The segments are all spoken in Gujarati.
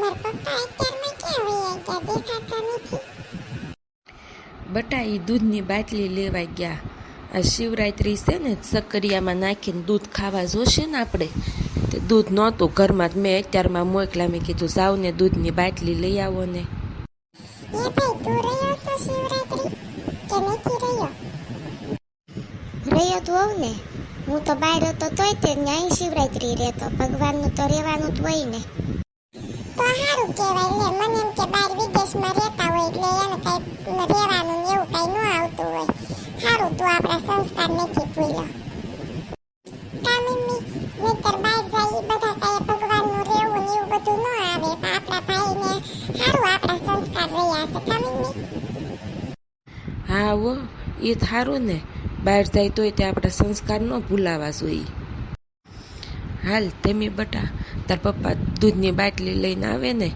મારા પપ્પા અત્યારમાં ક્યાં વયા ગયા? દેખાતા નથી. બટા એ દૂધની બાટલી લેવા ગયા. આ શિવરાત્રી છે ને સક્કરિયામાં નાખીને દૂધ ખાવા જોશે ને આપણે. તે દૂધ નહોતું ઘરમાં જ મેં અત્યારમાં મોકલા મેં કીધું જાવ ને દૂધની બાટલી લઈ આવો ને. એ ભાઈ તું રહ્યો છો શિવરાત્રી? કે નથી રહ્યો? રહ્યો તું આવ ને. હું તો બહાર હતો તોય તે ન્યાય શિવરાત્રી રહેતો. ભગવાનનું તો રહેવાનું જ હોય ને. તો સારું કહેવાય એટલે મને એમ કે બહાર વિદેશમાં રહેતા હોય એટલે એને કઈ રહેવાનું ને એવું કઈ ન આવતું હોય. સારું તું આપણા સંસ્કાર નથી ભૂલ્યો. કા મમ્મી, નહીતર બહાર જાય બધા કઈ ભગવાનનું રહેવું ને એવું બધું ન આવે. પણ આપણા ભાઈને સારું આપણા સંસ્કાર રહ્યા હા એ થારું ને. બહાર જાય તોય આપણા સંસ્કાર ન ભૂલાવા જોઈએ. હાલ તેમી બટા તાર પપ્પા દૂધની બાટલી લઈને આવે ને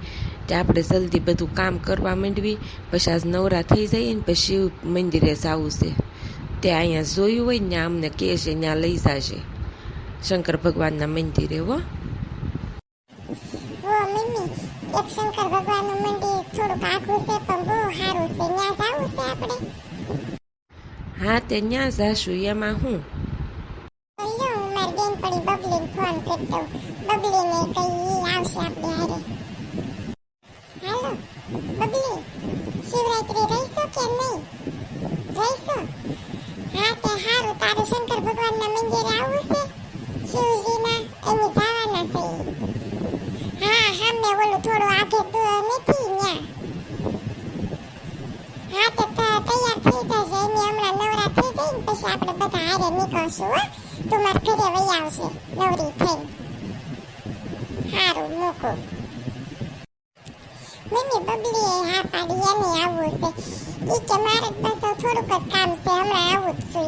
તે આપણે જલ્દી બધું કામ કરવા માંડવી પછી આજ નવરા થઈ જઈએ ને પછી શિવ મંદિરે જવું છે. તે અહીંયા જોયું હોય ને અમને કહે છે ત્યાં લઈ જશે શંકર ભગવાનના મંદિરે હો. એક શંકર ભગવાનનું મંદિર થોડુંક આઘું છે પણ બહુ સારું છે. ત્યાં જવું છે આપણે? હા તે ત્યાં જાશું એમાં હું લ્યો હું મારી બેનપણી કરી બબલીને કઈ આવશે આપણે હારે હાલો બબલી શિવરાત્રી રહીશો કે નહીં રહીશો હા તે હારું તારે શંકર ભગવાનના મંદિરે આવવું છે શિવજીના એમ જવાના છે ઈ. હા હા મેં ઓલું થોડું આગે દૂર નથી ન્યા હા તો ત- તૈયાર થઈ જશે એની હમણાં નવરા થઈ જાય ને પછી આપણે હારે નીકળશું હો. તું મારા ઘરે વહી આવશે નવરી થઈને હારું, મૂકો. મમ્મી, બબલીએ હા પાડી, એને આવવું છે. ઈ કે મારે બસ થોડુંક જ કામ છે, હમણાં આવું જ છું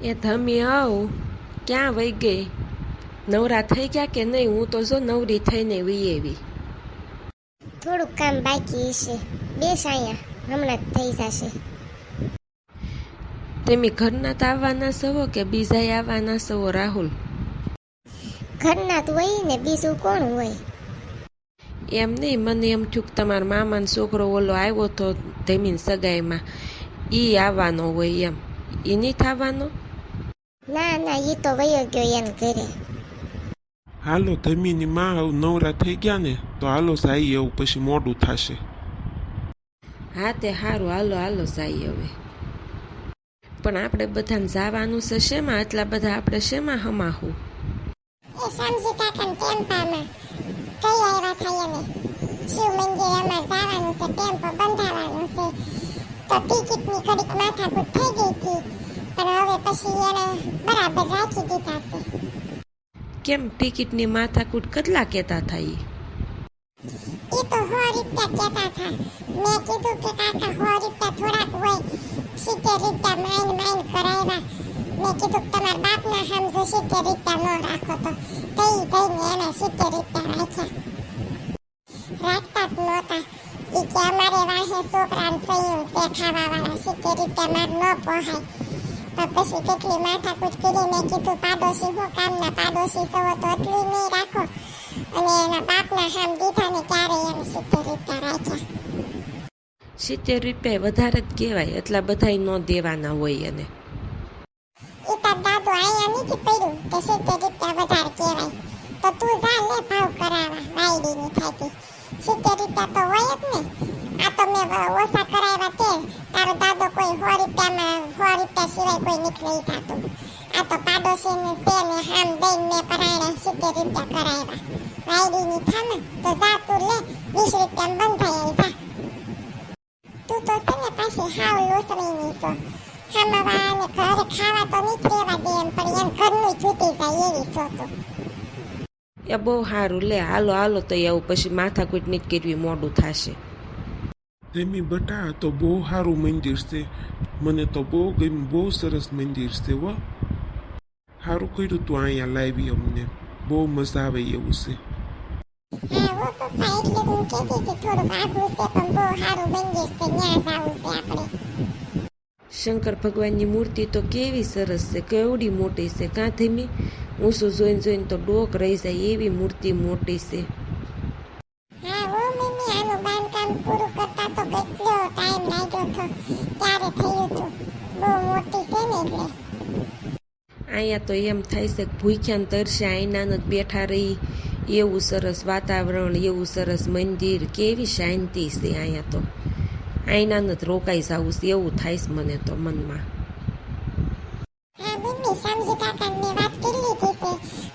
એ ધમી આવ, ક્યાં વહી ગઈ? નવરા થઈ ગયા કે નહીં? હું તો જો નવરી થઈને વી એવી. થોડુંક કામ બાકી છે બેસ અહીંયા. હમણાં જ થઈ જશે. તેમી ઘરના તો આવવાના સવો કે બીજા આવવાના સવો રાહુલ? ઘરના તો હોય ને બીજું કોણ હોય? એમ નહીં મને એમ થયું કે તમારા મામાનો છોકરો ઓલો આવ્યો તો ધેમીન સગાઈમાં. એ આવવાનો હોય એમ. એ નહીં થવાનો? ના ના એ તો વયો ગયો એમ ઘરે. હાલો ધમીની માં નવરા થઈ ગયા ને? તો હાલો સાઈ એવું પછી મોડું થશે. હા તે સારું હાલો હાલો સાઈ હવે. પણ આપણે બધાને જવાનું છે શેમાં? આટલા બધા આપણે શેમાં હમાહું? એ શામજી કાકાને ટેમ્પામાં. કઈ આવ્યા થાય ને શિવ મંદિર અમારે જવાનું છે ટેમ્પો બંધાવવાનું છે. તો ટિકિટની ઘડીક માથાકૂટ થઈ ગઈ હતી. પણ હવે પછી એને બરાબર રાખી દીધા છે. કેમ ટિકિટની માથાકૂટ કેટલા કહેતા થાય એ તો સો રૂપિયા કહેતા હતા. મેં કીધું કે કાકા સો રૂપિયા થોડાક હોય. સિત્તેર રૂપિયા માઇન માઇન કરાવ્યા મેં કીધું તમારા બાપના સમજો સિત્તેર રૂપિયા ન રાખો તો. તઈ જઈને એને સિત્તેર રૂપિયા રાખ્યા. રાખતા જ નહોતા. એ કે અમારે વાહે છોકરાને સયું છે, ખાવાવાળા સિત્તેર રૂપિયા માર ન પણ પછી કેટલી માથાકૂટ કરી? મેં કીધું, પાડોશી હું કામના પાડોશી થવો તો એટલી નહીં રાખો. અને એના બાપના હામ દીધા ને ત્યારે એમ સિત્તેર રૂપિયા રાખ્યા. સિત્તેર રૂપિયા વધારે જ કહેવાય એટલા બધાય ન દેવાના હોય એને. તાર દાદુ અહીંયા નથી પડ્યું કે સિત્તેર રૂપિયા વધારે કહેવાય. તો તું જા લે ભાવ કરાવવા વાયડીની થાતી સિત્તેર રૂપિયા તો હોય જ ને. આ તો મેં ઓછા કરાવ્યા તે તારો દાદો કોઈ સો રૂપિયામાં સો રૂપિયા સિવાય કોઈ નીકળી થતું આ તો પાડોશીને છે ને હામ દઈને મેં પરાયણે સિત્તેર રૂપિયા કરાવ્યા વાયડીની થા તો જા તું લે વીસ રૂપિયામાં બંધાઈ જા તું તો છે ને પાછી હાવ લોસણીની છો. ને ઘર ખાવા તો રહેવા દે એમ પણ એમ ઘરનું છૂટી જાય એવી છો તું. એ બહુ સારું લે હાલો હાલો તો એવું પછી માથાકૂટ નહીં કરવી મોડું થશે. તેમી બટા તો બહુ સારું મંદિર છે. મને તો બહુ ગમ્યું બહુ સરસ મંદિર છે વા સારું કર્યું તું અહીંયા લાવી અમને. બહુ મજા આવે એવું છે. શંકર ભગવાનની મૂર્તિ તો કેવી સરસ છે કેવડી મોટી છે. કાં ધીમી ઊંસું જોઈને જોઈને તો ડોક રહી જાય એવી મૂર્તિ મોટી છે હા ઓ મમ્મી આનું બાંધકામ પૂરું કરતા તો કેટલો ટાઈમ લાગ્યો હતો ત્યારે થયું હતું બહુ મોટી છે ને એટલે અહીંયા તો એમ થાય છે કે ભૂખ્યાને તરસે જ બેઠા રહી. એવું સરસ વાતાવરણ, એવું સરસ મંદિર, કેવી શાંતિ છે અહીંયા તો. આઈનાને જ રોકાઈ જવું છે, એવું થાય છે મને તો મનમાં હા મમ્મી સમજી કાકા મેં વાત કરી લીધી છે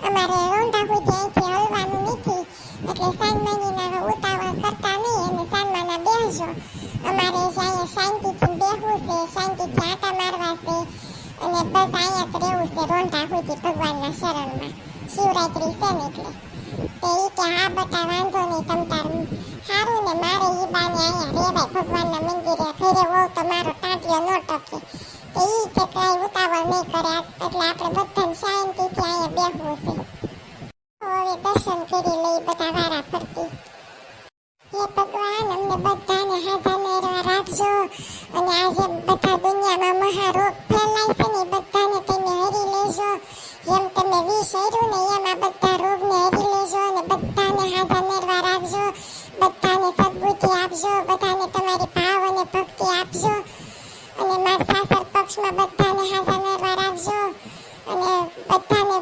અમારે રોંઢા સુધી અહીંથી હલવાનું નથી એટલે સાનમાનીના ઉતાવળ કરતા નહીં અને સાનમાના બેસજો અમારે છે અહીંયા શાંતિથી બેસવું છે શાંતિથી આટા મારવા છે અને બસ શિવરાત્રી છે ને એટલે તે ઈ કે હા બટા વાંધો નહીં તમ તાર સારું મારે ઈ બાને અહીંયા રેવાય તો મારો ટાંટિયો ન ટકે તો ઈ કે કઈ ઉતાવળ નહીં કરે એટલે આપણે બધાને શાંતિથી અહીંયા બેસવું છે અને આજે બધા પક્ષમાં બધાને હાજર રહેવા રાખજો. અને બધાને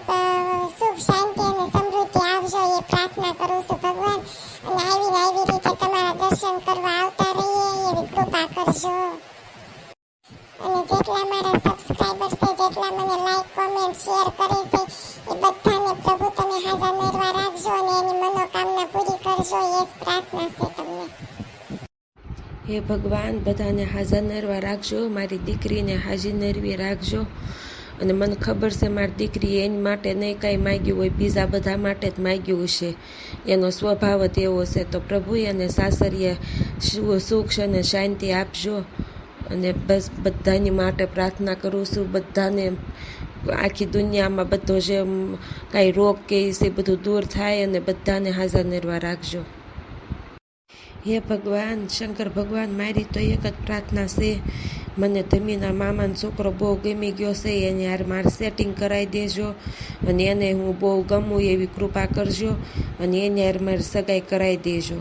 સુખ શાંતિ અને સમૃદ્ધિ આપજો. એ પ્રાર્થના કરું છું ભગવાન. અને આવીને આવી રીતે તમારા દર્શન કરવા આવતા રહીએ. એવી કૃપા કરજો. અને જેટલા મારા સબસ્ક્રાઇબર્સ છે, જેટલા મને લાઈક કોમેન્ટ શેર કરે છે, એ બધાને પ્રભુ તમે હાજર નરવા રાખજો અને એની મનોકામના પૂરી કરજો. એ પ્રાર્થના છે તમને. હે ભગવાન, બધાને હાજર નરવા રાખજો, મારી દીકરીને હાજર નરવી રાખજો. અને મને ખબર છે, મારી દીકરી એની માટે નહીં કાંઈ માગ્યું હોય, બીજા બધા માટે જ માગ્યું છે એનો સ્વભાવ જ એવો છે. તો પ્રભુ એને સાસરીએ સુખ અને શાંતિ આપજો. અને બસ બધાની માટે પ્રાર્થના કરું છું, બધાને આખી દુનિયામાં બધો જે કાંઈ રોગ કે એ બધું દૂર થાય અને બધાને હાજર નરવા રાખજો. હે ભગવાન, શંકર ભગવાન, મારી તો એક જ પ્રાર્થના છે. મને ધમીના મામાનો છોકરો બહુ ગમી ગયો છે, એને યાર માર સેટિંગ કરાવી દેજો અને એને હું બહુ ગમું એવી કૃપા કરજો અને એને યાર મારી સગાઈ કરાવી દેજો.